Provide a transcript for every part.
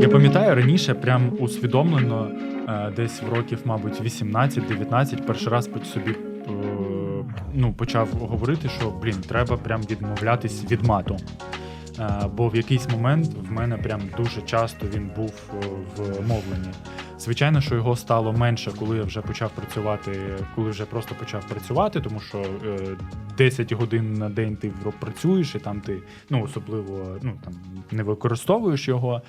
Я пам'ятаю раніше, прям усвідомлено, е, десь в років, мабуть, 18-19, перший раз собі е, ну, почав говорити, що блін, треба прям відмовлятись від мату. Е, Бо в якийсь момент в мене прям дуже часто він був в мовленні. Звичайно, що його стало менше, коли я вже почав працювати, коли вже просто почав працювати, тому що е, 10 годин на день ти працюєш, і там ти ну особливо ну там не використовуєш його.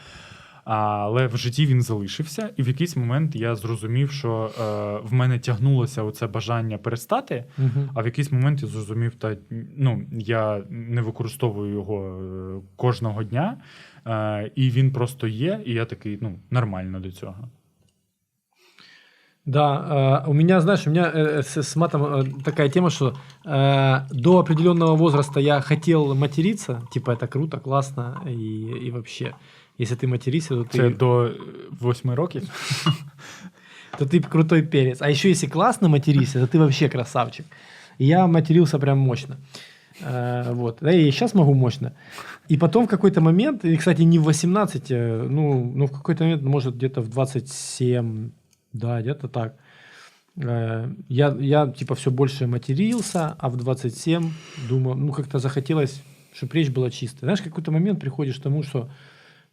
Але в житті він залишився, і в якийсь момент я зрозумів, що е, в мене тягнулося оце бажання перестати. Мгм. А в якийсь момент я зрозумів, та ну я не використовую його е, кожного дня, е, і він просто є, і я такий, ну, нормально до цього. Да, э, у меня, знаешь, у меня э, с, с матом э, такая тема, что э, до определенного возраста я хотел материться, типа это круто, классно и, и вообще, Если ты материшься, то Це ты, до восьми років. то ты крутой перец. А еще если классно материшься, то ты вообще красавчик. Я матерился прям мощно. Э, вот. Да и сейчас могу мощно. И потом в какой-то момент, и, кстати, не в 18, э, ну, ну в какой-то момент, может, где-то в 27, да, где-то так. Э, Я, я типа все больше матерился, а в 27 думал, ну как-то захотелось, чтобы речь была чистая. Знаешь, в какой-то момент приходишь к тому, что,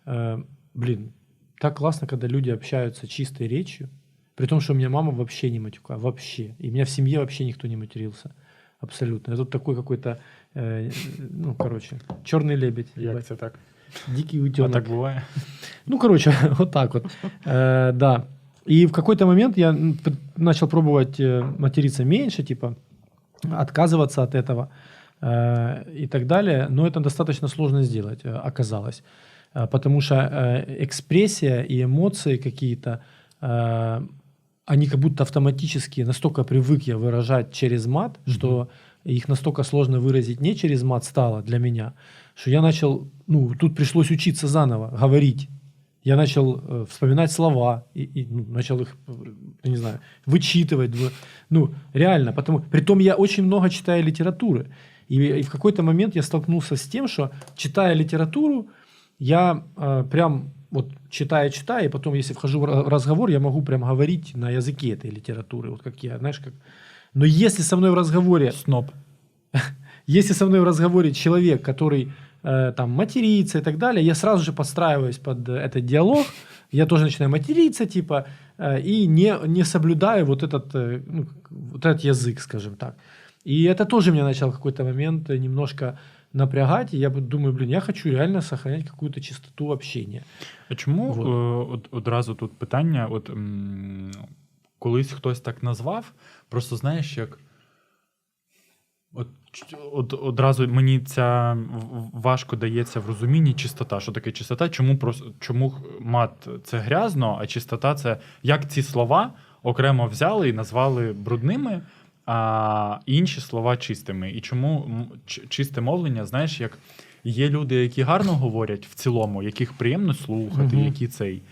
э, блин, так классно, когда люди общаются чистой речью, при том, что у меня мама вообще не матюка, вообще. И у меня в семье вообще никто не матерился. Абсолютно. Я тут такой какой-то, э, ну, короче, черный лебедь, Як ебать, це так? дикий А утенок. так буває. Ну, короче, вот так вот. Э, Да. И в какой-то момент я начал пробовать э, материться меньше, типа отказываться от этого э, и так далее. Но это достаточно сложно сделать, э, оказалось. Э, Потому что э, экспрессия и эмоции какие-то, э, они как будто автоматически, настолько привык я выражать через мат, что их настолько сложно выразить не через мат стало для меня, что я начал, ну, тут пришлось учиться заново, говорить. Я начал э, вспоминать слова и, и, ну, начал их, я не знаю, вычитывать. Ну, реально, потому, притом я очень много читаю литературы. И, и в какой-то момент я столкнулся с тем, что читая литературу, я э, прям вот читая, читая, и потом, если вхожу в ра- разговор, я могу прям говорить на языке этой литературы, вот как я, знаешь, как. Но если со мной в разговоре Сноп. если со мной в разговоре человек, который э, там матерится и так далее, я сразу же подстраиваюсь под э, этот диалог, я тоже начинаю материться, типа, э, и не, не соблюдаю вот этот, э, ну, вот этот язык, скажем так. И это тоже меня начало в какой-то момент немножко напрягать, и я думаю, блин, я хочу реально сохранять какую-то чистоту общения. А чому Вот. е, от, одразу тут питання? От м, колись хтось так назвав, просто знаєш, як. От, от одразу мені ця важко дається в розумінні чистота. Що таке чистота? Чому чому мат це грязно, а чистота це як ці слова окремо взяли і назвали брудними, а інші слова чистими. І чому чисте мовлення, знаєш, як є люди, які гарно говорять в цілому, яких приємно слухати, Мгм. які цей,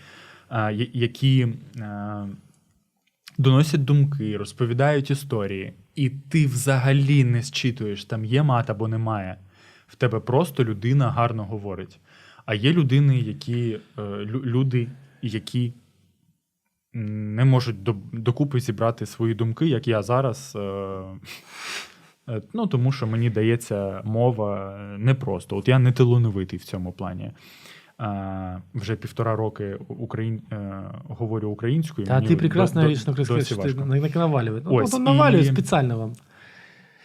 а, які. а, доносять думки, розповідають історії, і ти взагалі не зчитуєш, там є мат або немає. В тебе просто людина гарно говорить. А є людини, які е, люди, які не можуть до, докупи зібрати свої думки, як я зараз. Е, е, ну, тому що мені дається мова непросто. От я не талановитий в цьому плані. А, вже півтора роки україн, е, говорю українською. А ты прекрасно річно говоришь, до- что сказать, досі что важко. ты на- на- наваливает. Ну, Ось, он і- специально вам.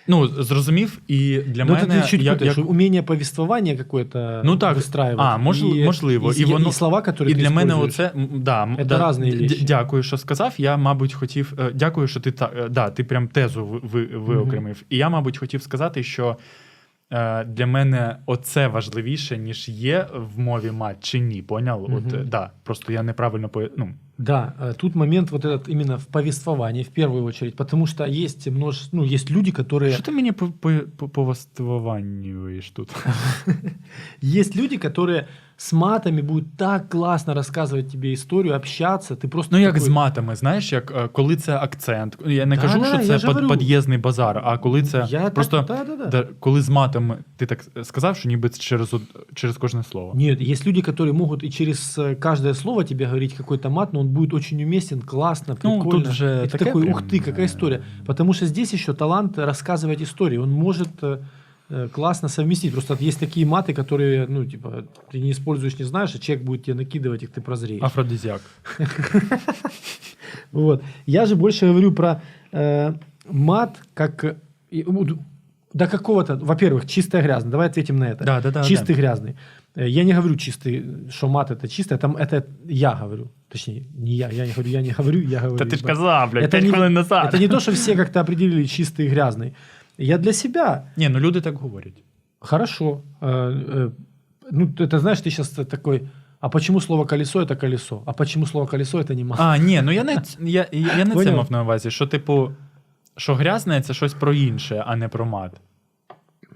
Ну, зрозумів, і для Ну, мене ты чуть як, путаешь, як, умение повествования какое-то Ну так, выстраивать. а, мож- и, можливо, И, і воно- и слова, которые і ты для мене используешь. оце м, да, м, Це да, різні д- речі. Дякую, що сказав. Я, мабуть, хотів. е, Дякую, що ти та, е, да, ти прям тезу ви, ви, виокремив. І я, мабуть, хотів сказати, що е, для мене оце важливіше, ніж є в мові мат чи ні. Поняв? От Мгм. е, да, просто я неправильно по ну, Да, э, тут момент вот этот именно в повествовании в первую очередь, потому что есть множество, ну, есть люди, которые... Що ти мені по, по, по, повествованюєш тут? Есть люди, которые с матами будут так классно рассказывать тебе историю, общаться. Ты просто Ну, як такой, з матами, знаєш, як е, коли це акцент. Я не Да, кажу, да, що я це ж під- говорю. під'їзний базар, а коли це Я просто так, да, да, да. да, коли з матами ти так сказав, що ніби це через, од- через кожне слово. Нет, есть люди, которые могут и через э, каждое слово тебе говорить какой-то мат, но он будет очень уместен, классно, Ну, прикольно. тут же И ты такая такой, прям, ух ты, какая э, история. Потому что здесь еще талант рассказывать истории. Он может э, э, классно совместить. Просто есть такие маты, которые, ну, типа, ты не используешь, не знаешь, а человек будет тебе накидывать их, ты прозреешь. Афродизіак. Вот. Я же больше говорю про э, мат как... э, до какого-то... Во-первых, чистое грязное. Давай ответим на это. Да, да, да, чистый да. грязный. Э, Я не говорю чистый, что мат это чистое. Там это я говорю. Точнее, не я. Я не говорю, я не говорю, я говорю. Та ти ж ебать. казав, блядь, Это 5 не- назад. Это не то, что все как-то определили чистый и грязный. Я для себя Ні, ну люди так говорять. Хорошо. Э, э, Ну, это знаешь, ты сейчас такой, а почему слово колесо это колесо? А почему слово колесо это не мат? А, ні, ну я не, ц- я, я не це Поняв? мав на увазі, що, типу, що грязне це щось про інше, а не про мат.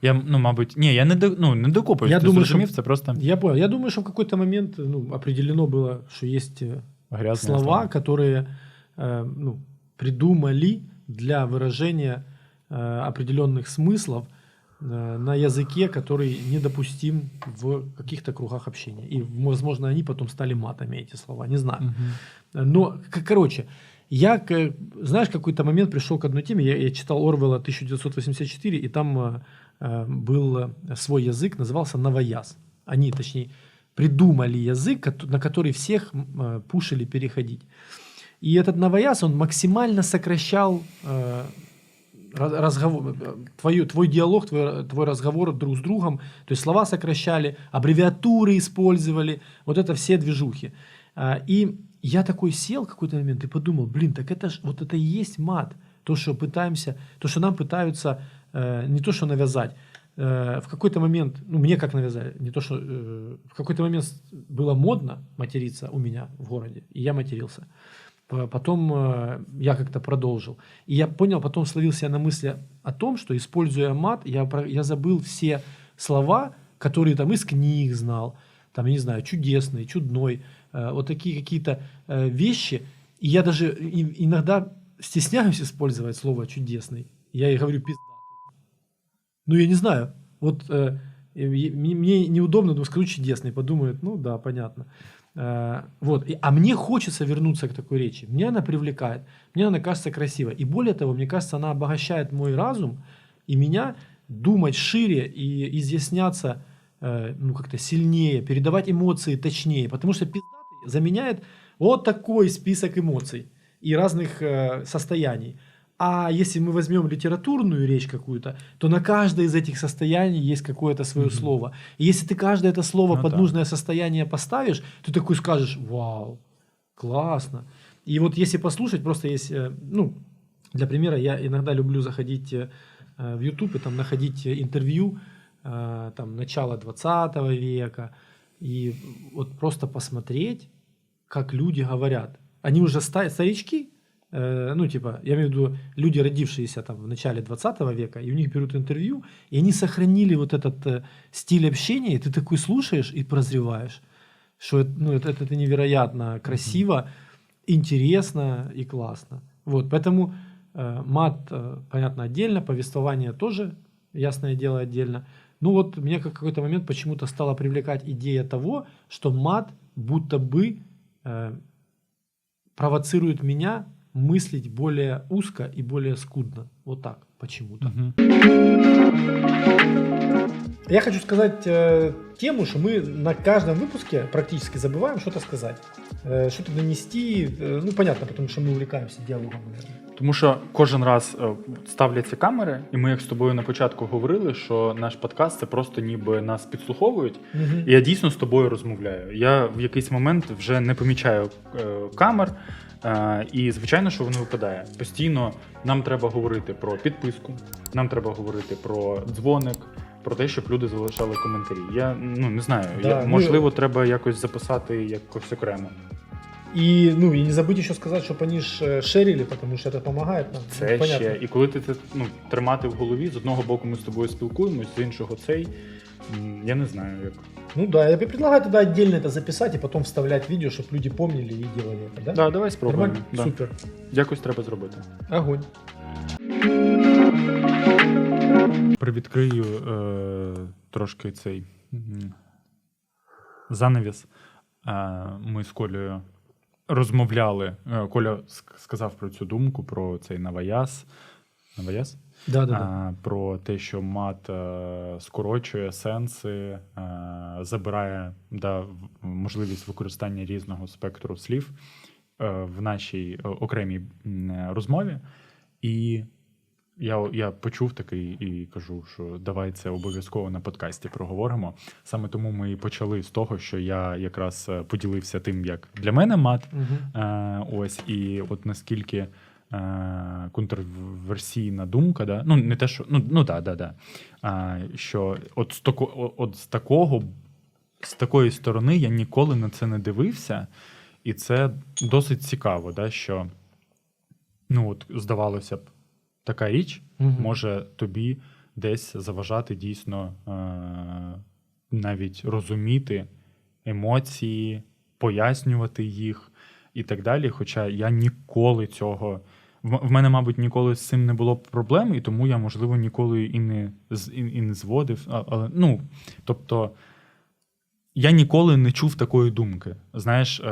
Я, ну, мабуть, ні, я не, до, ну, не докупуюсь, Я ти думаю, зрозумів, що- це просто Я понял. Я думаю, что в какой-то момент ну, определено было, что есть э, грязне слова, слово. которые э, ну, придумали для выражения э, Определенных смыслов э, на языке, который недопустим в каких-то кругах общения. И, возможно, они потом стали матами, эти слова, не знаю. Мгм. Но, короче, я, знаешь, какой-то момент пришел к одной теме. Я, я читал Орвела 1984, и там э, э, был э, свой язык, назывался новояз. Они, точнее, придумали язык, на который всех э, пушили переходить. И этот новояз, он максимально сокращал э, разговор, твою, твой диалог, твой, твой разговор друг с другом. То есть слова сокращали, аббревиатуры использовали, вот это все движухи. А, И я такой сел какой-то момент и подумал, блин, так это ж, вот это и есть мат. То, что пытаемся, то, что нам пытаются э, не то, что навязать, э, в какой-то момент, ну, мне как навязали, не то, что э, в какой-то момент было модно материться у меня в городе, и я матерился. Потом э, я как-то продолжил. И я понял, потом словил себя на мысли о том, что, используя мат, я, я забыл все слова, которые там из книг знал, там, я не знаю, чудесный, чудной, э, вот такие какие-то э, вещи. И я даже иногда стесняюсь использовать слово чудесный. Я и говорю пиздатый. Ну, я не знаю. Вот мне неудобно, но скажу чудесный. Подумают, ну да, понятно. Э, вот. А мне хочется вернуться к такой речи. Мне она привлекает. Мне она кажется красивой. И более того, мне кажется, она обогащает мой разум и меня думать шире и изъясняться э, ну, как-то сильнее, передавать эмоции точнее. Потому что пиздатый заменяет вот такой список эмоций и разных э, состояний. А если мы возьмем литературную речь какую-то, то на каждое из этих состояний есть какое-то свое Мгм. слово. И если ты каждое это слово Ну под да. нужное состояние поставишь, ты такой скажешь, вау, классно. И вот если послушать, просто есть, э, ну, для примера, я иногда люблю заходить э, в YouTube и там находить интервью э, там начала 20 века и вот просто посмотреть, как люди говорят. Они уже ста- старички, ну, типа, я имею в виду люди, родившиеся там в начале 20 века, и у них берут интервью, и они сохранили вот этот э, стиль общения, и ты такой слушаешь и прозреваешь, что это, ну, это, это невероятно красиво, интересно и классно. Вот, поэтому э, мат, э, понятно, отдельно, повествование тоже, ясное дело, отдельно. Ну вот меня как какой-то момент почему-то стала привлекать идея того, что мат будто бы э, провоцирует меня мыслить более узко и более скудно. Вот так почему-то. Мгм. Я хочу сказать э, тему, что мы на каждом выпуске практически забываем что-то сказать, э, что-то донести. э, ну, понятно, потому что мы увлекаемся диалогом, наверное. Тому що кожен раз е, ставляться камери, і ми як з тобою на початку говорили, що наш подкаст це просто ніби нас підслуховують. І я дійсно з тобою розмовляю. Я в якийсь момент вже не помічаю е, камер, е, і звичайно, що воно випадає. Постійно нам треба говорити про підписку, нам треба говорити про дзвоник. Про те, щоб люди залишали коментарі. Я ну не знаю. Да, я, ну- можливо, треба якось записати якось окремо. И, ну, и не забудь еще сказать, чтобы они ж э, шерили, потому что это помогает нам. Це Ну, понятно. ще. І коли ти це ну, тримати в голові, з одного боку ми з тобою спілкуємось, з іншого цей. м, Я не знаю, як. Ну да, я предлагаю тогда отдельно это записать и потом вставлять видео, чтобы люди помнили и делали это, да? Да, давай спробуємо. Нормально? Да. Супер. Якось треба зробити. Огонь. Привідкрию е, трошки цей м, занавіс. Е, ми з Колею розмовляли. Е, Коля ск- сказав про цю думку, про цей наваяз. Наваяз? Да, да, да. Про те, що мат е, скорочує сенси, е, забирає да, можливість використання різного спектру слів е, в нашій окремій розмові. І я, я почув такий і кажу, що давай це обов'язково на подкасті проговоримо. Саме тому ми і почали з того, що я якраз поділився тим, як для мене мат. Е, ось і от наскільки е, контроверсійна думка, да? ну не те, що ну, ну да, да, да. А, що от з, тако, от з такого, з такої сторони я ніколи на це не дивився, і це досить цікаво, да, що ну, от, здавалося б, така річ Мгм. може тобі десь заважати дійсно е, навіть розуміти емоції, пояснювати їх і так далі. Хоча я ніколи цього. В мене, мабуть, ніколи з цим не було проблем, і тому я, можливо, ніколи і не, і, і не зводив. А, але, ну, тобто, я ніколи не чув такої думки. Знаєш, е,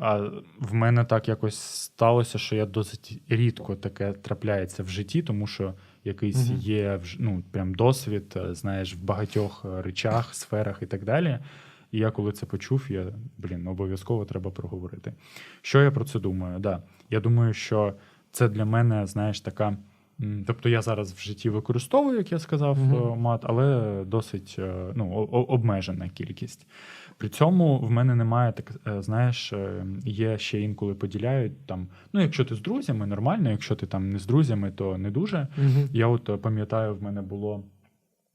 а в мене так якось сталося, що я досить рідко таке трапляється в житті, тому що якийсь Мгм. є ну, прям досвід, е, знаєш, в багатьох е, речах, сферах і так далі. І я коли це почув, я блін, обов'язково треба проговорити. Що я про це думаю? Да. Я думаю, що це для мене, знаєш, така. Тобто я зараз в житті використовую, як я сказав, е, мат, але досить е, ну, обмежена кількість. При цьому в мене немає так, е, знаєш, є ще інколи поділяють там. Ну, якщо ти з друзями, нормально, якщо ти там не з друзями, то не дуже. Мгм. Я от пам'ятаю, в мене було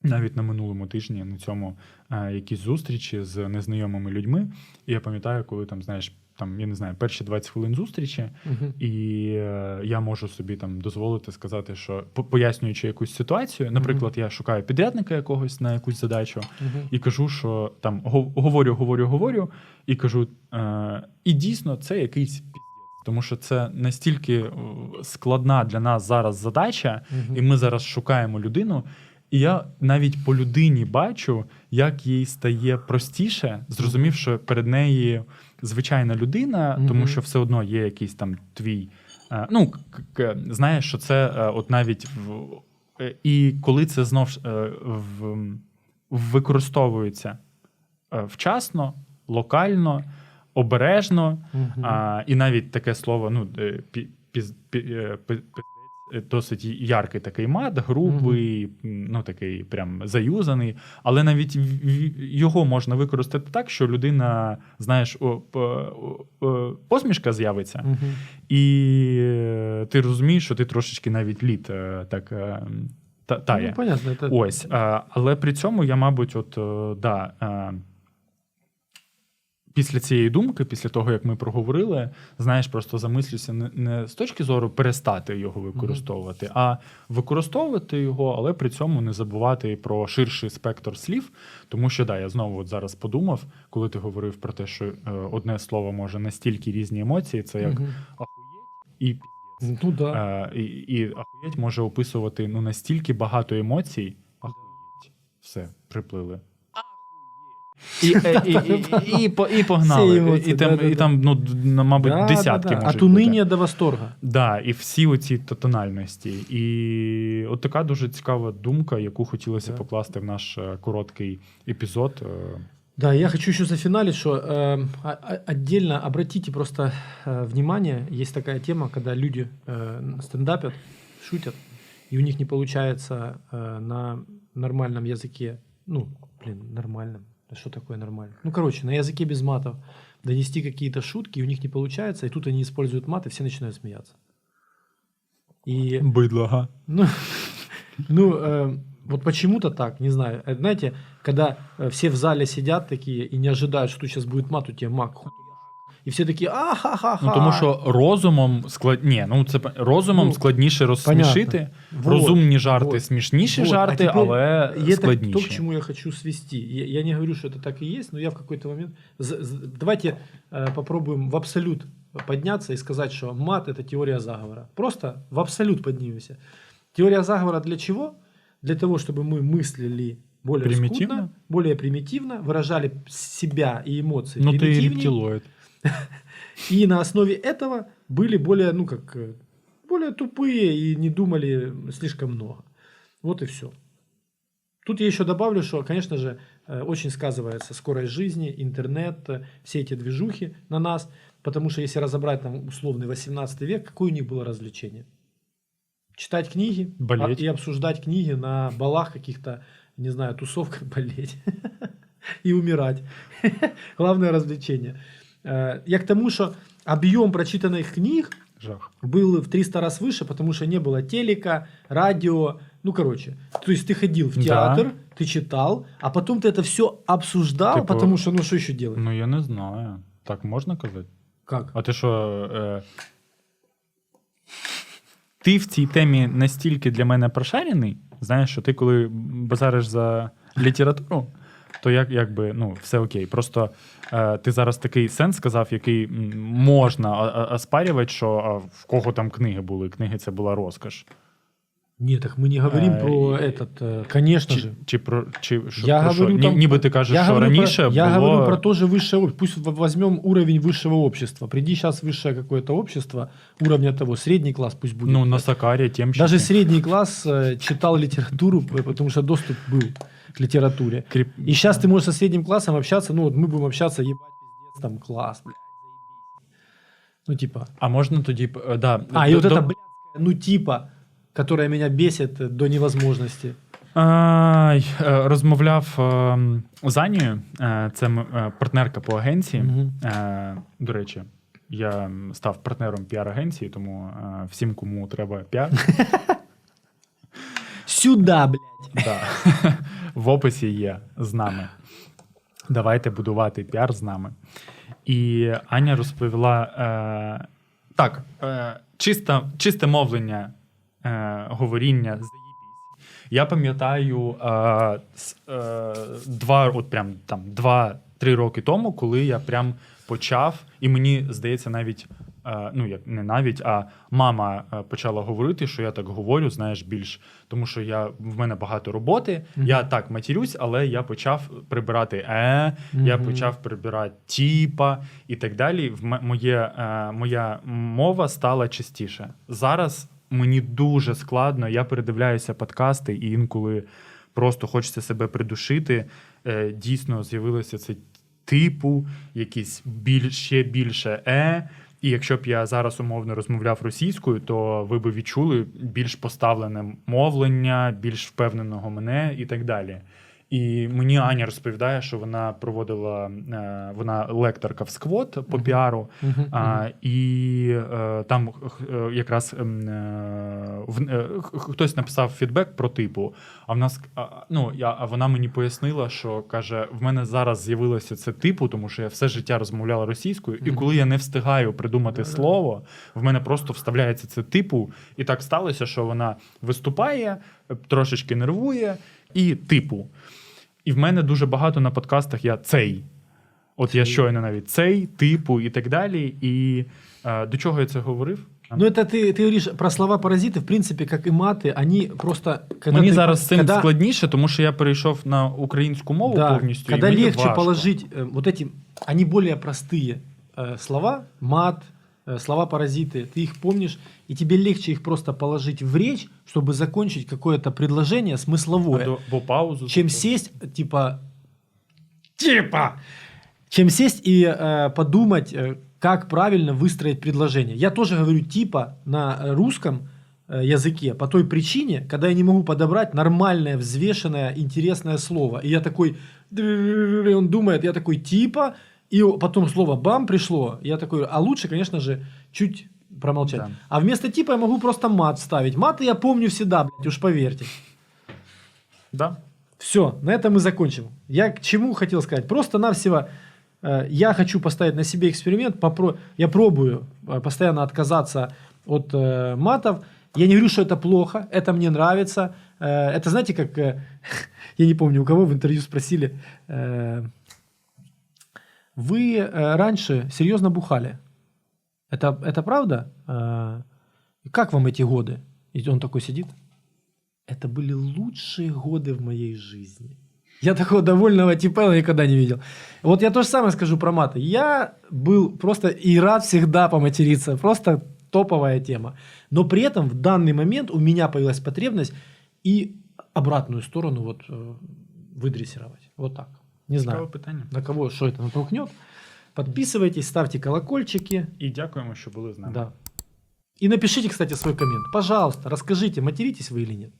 навіть на минулому тижні на цьому якісь зустрічі з незнайомими людьми. І я пам'ятаю, коли там, знаєш, там, я не знаю, перші 20 хвилин зустрічі, Мгм. і е, я можу собі там дозволити сказати, що по- пояснюючи якусь ситуацію, наприклад, я шукаю підрядника якогось на якусь задачу, Мгм. і кажу, що там говорю, говорю, говорю, і кажу, е, і дійсно це якийсь. Тому що це настільки е, складна для нас зараз задача, Мгм. і ми зараз шукаємо людину. І я навіть по людині бачу, як їй стає простіше, зрозумів, що перед нею звичайна людина, тому що все одно є якийсь там твій. е, Ну, знаєш, що це е, от навіть в. е, І коли це знов в, використовується вчасно, локально, обережно, Мгм. а, і навіть таке слово, ну, е, пі, піз- пі- досить яркий такий мат, грубий, м, ну такий прям заюзаний. Але навіть його можна використати так, що людина, знаєш, о, о, о, посмішка з'явиться, Мгм. і е, ти розумієш, що ти трошечки навіть лід е, так е, та- тає. Ну, понятно. Ось, але при цьому я, мабуть, от да. Після цієї думки, після того, як ми проговорили, знаєш, просто замислюся не, не з точки зору перестати його використовувати, а використовувати його, але при цьому не забувати про ширший спектр слів. Тому що да, я знову от зараз подумав, коли ти говорив про те, що е, одне слово може настільки різні емоції, це як Мгм. і Ну да. Е, і, і ахуєть може описувати ну, настільки багато емоцій. Ахуєть. Все, приплили. І, е, і, і, і, і, по- і Всі погнали. емоції, і, там, да-да-да. і там, ну, д- на, мабуть, Да, десятки да, да. можуть От бути. уныния до восторга. Да, і всі оці т- тональності. І от така дуже цікава думка, яку хотілося Да. покласти в наш е, короткий епізод. Е, Да, я хочу еще зафиналить, что э, а- а- отдельно обратите просто э, внимание, есть такая тема, когда люди э, стендапят, шутят, и у них не получается э, на нормальном языке, ну, блин, нормальном, да что такое нормально? Ну, короче, на языке без матов донести какие-то шутки, и у них не получается, и тут они используют мат, и все начинают смеяться. И Бидло, ага. ну, ну э, вот почему-то так, не знаю. Знаете, когда э, все в зале сидят такие и не ожидают, что сейчас будет мат, у тебя ху- и все такие а-ха-ха-ха. Ну, тому що розумом склад... Ні, ну це п- розумом Ну, складніше розсмішити. Вот, Розумні жарти, вот, смішніші вот. А жарти, теперь- але И это складніші. то, к чему я хочу свести. Я, я не говорю, что это так и есть, но я в какой-то момент... з- з- Давайте э, попробуем в абсолют подняться и сказать, что мат – это теория заговора. Просто в абсолют поднимемся. Теория заговора для чего? Для того, чтобы мы мыслили более Примитивно? скудно, более примитивно, выражали себя и эмоции Ну, ти примитивнее, рептилоїд. И на основе этого были более, ну как, э, более тупые и не думали слишком много. Вот и все. Тут я еще добавлю, что, конечно же, э, очень сказывается скорость жизни, интернет, э, все эти движухи на нас, потому что если разобрать там условный 18 век, какое у них было развлечение? Читать книги Болеть. а- и обсуждать книги на балах каких-то, не знаю, тусовках болеть и умирать. Главное развлечение. Э, Я к тому, что объем прочитанных книг Жах. был в 300 раз выше, потому что не было телека, радио, ну, короче. То есть ты ходил в Да. театр, ты читал, а потом ты это все обсуждал, Типу- потому что, ну, что еще делать? Ну я не знаю. Так можна казати? Как? А ти що. Е... Ти в цій темі настільки для мене прошарений, знаєш, що ти коли базариш за літературу, то як, якби, ну, все окей. Просто е, ти зараз такий сенс сказав, який м, можна а- а- оспарювати, що а в кого там книги були. Книги це була розкош. Нет, так мы не говорим Э, про и- этот, э, конечно Чи, же. чи про чи що, Я про говорю що? Ні- там- ніби ти кажеш, Я, що говорю, раніше про, я було... говорю про то же высшее общество. Пусть в- возьмем уровень высшего общества. Приди сейчас высшее какое-то общество, уровня того, средний класс пусть будет. Ну, на Сакарі, тем Даже средний класс э, читал литературу, э, потому что доступ был к литературе. Кріп... И сейчас ты можешь со средним классом общаться, ну вот мы будем общаться, ебать, пиздец, там класс, блядь, заебись. Ну типа. А можна тоді. б- е, Да, А, и до- вот до- это, блядская, ну типа, которая меня бесит э, до невозможности. Ай, е, розмовляв е, з Анією, е, це м- е, партнерка по агенції. Мгм. Е, До речі, я став партнером піар-агенції, тому е, всім, кому треба піар, Сюда, блядь. да, в описі є з нами. Давайте будувати піар з нами. І Аня розповіла: е, так, е, чисте, чисте мовлення, е, говоріння. Я пам'ятаю е, е, два, от прям там два-три роки тому, коли я прям почав, і мені здається, навіть. Е, Ну, як не навіть, а мама е, почала говорити, що я так говорю, знаєш, більш тому, що я в мене багато роботи. Мгм. Я так матірюсь, але я почав прибирати е, я почав прибирати тіпа і так далі. В моє, е, моя мова стала частіше. Зараз мені дуже складно. Я передивляюся подкасти, і інколи просто хочеться себе придушити. Е, дійсно, з'явилося це типу, якісь біль, ще більше е. І якщо б я зараз умовно розмовляв російською, то ви б відчули більш поставлене мовлення, більш впевненого мене і так далі. І мені Аня розповідає, що вона проводила, е, вона лекторка в сквот по піару, а, і там якраз в- хтось написав фідбек про типу. А в нас а, ну я, а вона мені пояснила, що каже: в мене зараз з'явилося це типу, тому що я все життя розмовляла російською, і коли я не встигаю придумати слово, в мене просто вставляється це типу. І так сталося, що вона виступає, е, трошечки нервує, і типу. І в мене дуже багато на подкастах я цей. От я Цей. щойно навіть цей, типу і так далі. І е, до чого я це говорив? Ну, это ты, ты говоришь про слова-паразиты, в принципе, как и маты, они просто... Когда Мені ты- зараз з цим когда- складніше, тому що я перейшов на українську мову Да, повністю. когда і мені легче важко. положить э, вот эти, они более простые э, слова, мат, э, слова-паразиты, ты их помнишь, и тебе легче их просто положить в речь, чтобы закончить какое-то предложение смысловое, Або, або паузу. чем сесть, типа, типа, чем сесть и э, подумать, э, как правильно выстроить предложение. Я тоже говорю типа на э, русском э, языке по той причине, когда я не могу подобрать нормальное, взвешенное, интересное слово. И я такой, он думает, я такой типа, и потом слово бам пришло. Я такой, а лучше, конечно же, чуть промолчать. Да. А вместо типа я могу просто мат вставить. Маты я помню всегда, блядь, уж поверьте. Да? Все, на этом мы закончим. Я к чему хотел сказать? Просто-навсего э, я хочу поставить на себе эксперимент, попро- я пробую э, постоянно отказаться от э, матов. Я не говорю, что это плохо, это мне нравится. Э, это знаете, как, э, я не помню, у кого в интервью спросили, э, вы э, раньше серьезно бухали. Это, это правда? Э, как вам эти годы? И он такой сидит. Это были лучшие годы в моей жизни. Я такого довольного типа никогда не видел. Вот я то же самое скажу про маты. Я был просто и рад всегда поматериться. Просто топовая тема. Но при этом в данный момент у меня появилась потребность и обратную сторону вот э, выдрессировать. Вот так не знаю питання. на кого що это натолкнет. Подписывайтесь, ставьте колокольчики. и дякуємо, що були з нами. Да. И напишите, кстати, свой коммент. Пожалуйста, расскажите, материтесь вы или нет.